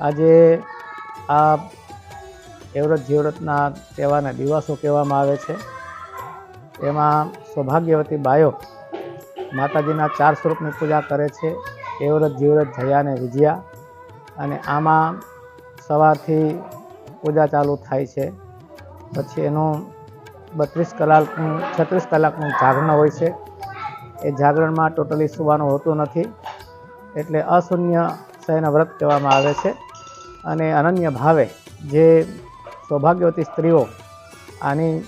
આજે આ એવરત જીવરતના તહેવારના દિવસો કહેવામાં આવે છે. એમાં સૌભાગ્યવતી બાયો માતાજીના ચાર સ્વરૂપની પૂજા કરે છે. એવરત જીવરત જયા અને વિજયા અને આમાં સવારથી પૂજા ચાલુ થાય છે. પછી એનું બત્રીસ કલાકનું, છત્રીસ કલાકનું જાગરણ હોય છે. એ જાગરણમાં ટોટલી સુવાનું હોતું નથી. એટલે અશૂન્ય શયન વ્રત કહેવામાં આવે છે. અને અનન્ય ભાવે જે સૌભાગ્યવતી સ્ત્રીઓ આની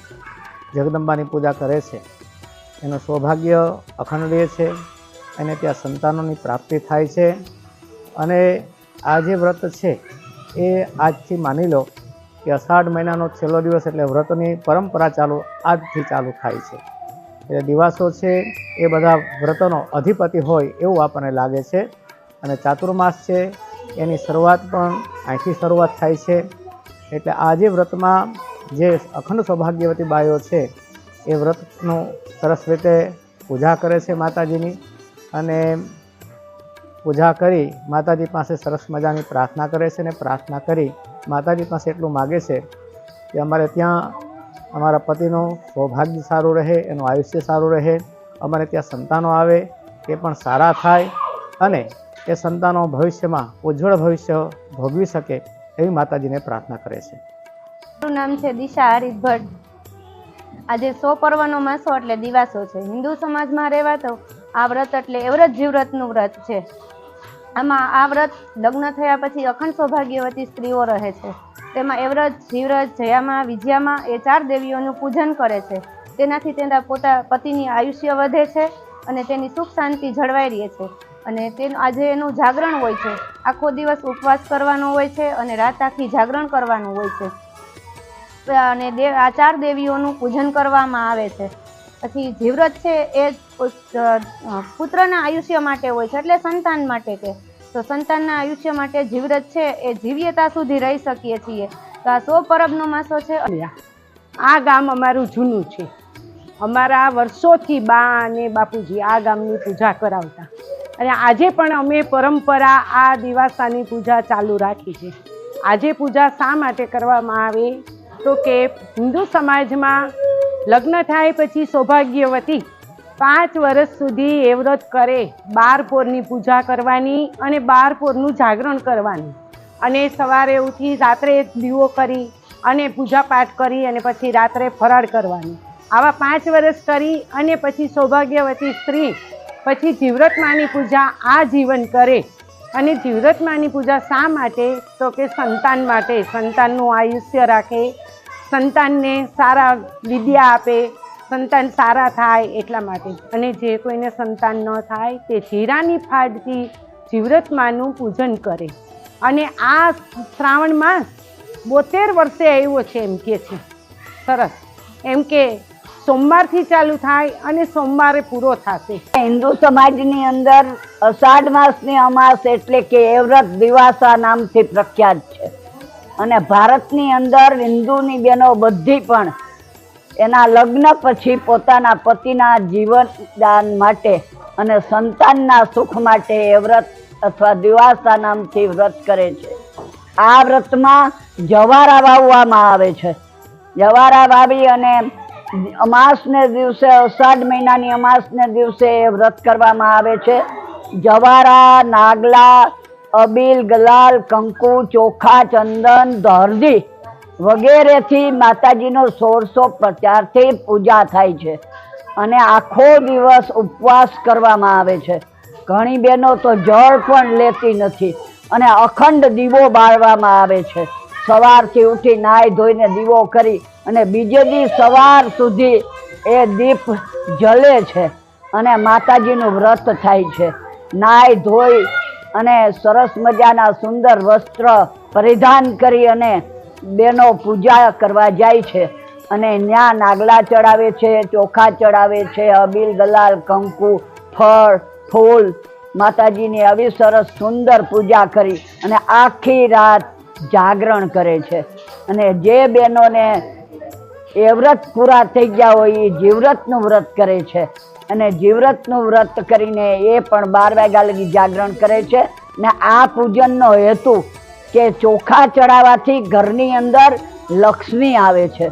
જગદંબાની પૂજા કરે છે, એનું સૌભાગ્ય અખંડ રહે છે અને ત્યાં સંતાનોની પ્રાપ્તિ થાય છે. અને આ જે વ્રત છે, એ આજથી માની લો કે અષાઢ મહિનાનો છેલ્લો દિવસ એટલે વ્રતની પરંપરા ચાલુ આજથી ચાલુ થાય છે. એટલે દિવાસો છે, એ બધા વ્રતનો અધિપતિ હોય એવું આપણને લાગે છે. અને ચાતુર્માસ છે એની શરૂઆત પણ અહીંથી શરૂઆત થાય છે. એટલે આજે વ્રતમાં જે અખંડ સૌભાગ્યવતી બાઈઓ છે, એ વ્રતનું સરસ રીતે પૂજા કરે છે માતાજીની. અને પૂજા કરી માતાજી પાસે સરસ મજાની પ્રાર્થના કરે છે અને પ્રાર્થના કરી માતાજી પાસે એટલું માગે છે કે અમારે ત્યાં અમારા પતિનું સૌભાગ્ય સારું રહે, એનું આયુષ્ય સારું રહે, અમારે ત્યાં સંતાનો આવે, એ પણ સારા થાય. અને એ સંતાનો ભવિષ્યમાં ઉજ્જવળ ભવિષ્ય ભોગવી શકે એવી માતાજીને પ્રાર્થના કરે છે. મારું નામ છે દિશા ભટ્ટ. આજે સો પર્વનો માસો એટલે દિવાસો છે. હિન્દુ સમાજમાં રહેવાતો આ વ્રત એટલે એવ્રત જીવવ્રતનું વ્રત છે. આમાં આ વ્રત લગ્ન થયા પછી અખંડ સૌભાગ્યવતી સ્ત્રીઓ રહે છે. તેમાં એવ્રત જીવરત જયામાં, વિજયામાં એ ચાર દેવીઓનું પૂજન કરે છે. તેનાથી તેના પોતા પતિની આયુષ્ય વધે છે અને તેની સુખ શાંતિ જળવાઈ રહે છે. અને તેનું આજે એનું જાગરણ હોય છે. આખો દિવસ ઉપવાસ કરવાનો હોય છે અને રાત આખી જાગરણ કરવાનું હોય છે. અને દેવ આ ચાર દેવીઓનું પૂજન કરવામાં આવે છે. પછી જીવરત છે એ પુત્રના આયુષ્ય માટે હોય છે એટલે સંતાન માટે કે. તો સંતાનના આયુષ્ય માટે જીવરત છે એ જીવ્યતા સુધી રહી શકીએ છીએ. તો આ સો પરબનો માસો છે. આ ગામ અમારું જૂનું છે. અમારા વર્ષોથી બા અને બાપુજી આ ગામની પૂજા કરાવતા. અને આજે પણ અમે પરંપરા આ દિવાસાની પૂજા ચાલુ રાખી છે. આજે પૂજા શા માટે કરવામાં આવે? તો કે હિન્દુ સમાજમાં લગ્ન થાય પછી સૌભાગ્યવતી પાંચ વર્ષ સુધી એ વ્રત કરે, બાર પોરની પૂજા કરવાની અને બાર પોરનું જાગરણ કરવાનું. અને સવારે ઉઠી રાત્રે દીવો કરી અને પૂજા પાઠ કરી અને પછી રાત્રે ફરાળ કરવાની. આવા પાંચ વર્ષ કરી અને પછી સૌભાગ્યવતી સ્ત્રી પછી જીવ્રતમાની પૂજા આ જીવન કરે. અને જીવ્રતમાની પૂજા શા માટે? તો કે સંતાન માટે. સંતાનનું આયુષ્ય રાખે. સંતાનને સારા વિદ્યા આપે. સંતાન સારા થાય એટલા માટે. અને જે કોઈને સંતાન ન થાય તે જીરાની ફાડથી જીવ્રતમાનું પૂજન કરે. અને આ શ્રાવણ માસ બોતેર વર્ષે આવ્યો છે એમ કે છે. સરસ. એમ કે સોમવારથી ચાલુ થાય અને સોમવારે પૂરો થશે. હિન્દુ સમાજની અંદર અષાઢ માસની અમાસ એટલે કે એવ્રત દિવાસા નામથી પ્રખ્યાત છે. અને ભારતની અંદર હિન્દુની બહેનો બધી પણ એના લગ્ન પછી પોતાના પતિના જીવન દાન માટે અને સંતાનના સુખ માટે એ વ્રત અથવા દિવાસા નામથી વ્રત કરે છે. આ વ્રતમાં જવારા વાવવામાં આવે છે. જવારા વાવી અને અમાસને દિવસે અષાઢ મહિનાની અમાસને દિવસે વ્રત કરવામાં આવે છે. જવારા, નાગલા, અબીલ, ગલાલ, કંકુ, ચોખા, ચંદન દહરદી વગેરેથી માતાજીનો સોળસો પ્રચારથી પૂજા થાય છે અને આખો દિવસ ઉપવાસ કરવામાં આવે છે. ઘણી બહેનો તો જળ પણ લેતી નથી અને અખંડ દીવો બાળવામાં આવે છે. સવારથી ઉઠી નાહી ધોઈને દીવો કરી અને બીજે દી સવાર સુધી એ દીપ જલે છે અને માતાજીનું વ્રત થાય છે. નાહી ધોઈ અને સરસ મજાના સુંદર વસ્ત્ર પરિધાન કરી અને બેનો પૂજા કરવા જાય છે. અને ત્યાં નાગલા ચડાવે છે, ચોખા ચડાવે છે, અબીલ દલાલ, કંકુ, ફળ, ફૂલ. માતાજીની આવી સરસ સુંદર પૂજા કરી અને આખી રાત જાગરણ કરે છે. અને જે બહેનોને એ વ્રત પૂરા થઈ ગયા હોય, એ જીવવ્રતનું વ્રત કરે છે. અને જીવવ્રતનું વ્રત કરીને એ પણ બાર વાગ્યા લગી જાગરણ કરે છે. ને આ પૂજનનો હેતુ કે ચોખા ચડાવવાથી ઘરની અંદર લક્ષ્મી આવે છે.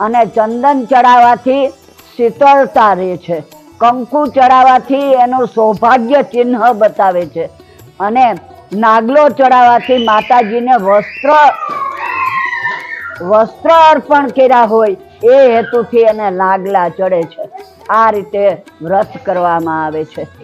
અને ચંદન ચડાવવાથી શીતળતા રહે છે. કંકુ ચડાવવાથી એનું સૌભાગ્ય ચિહ્ન બતાવે છે. અને નાગલો ચડાવવાથી માતાજીને વસ્ત્ર વસ્ત્ર અર્પણ કર્યા હોય, એ હેતુથી એને લાગલા ચડે છે. આ રીતે વ્રત કરવામાં આવે છે.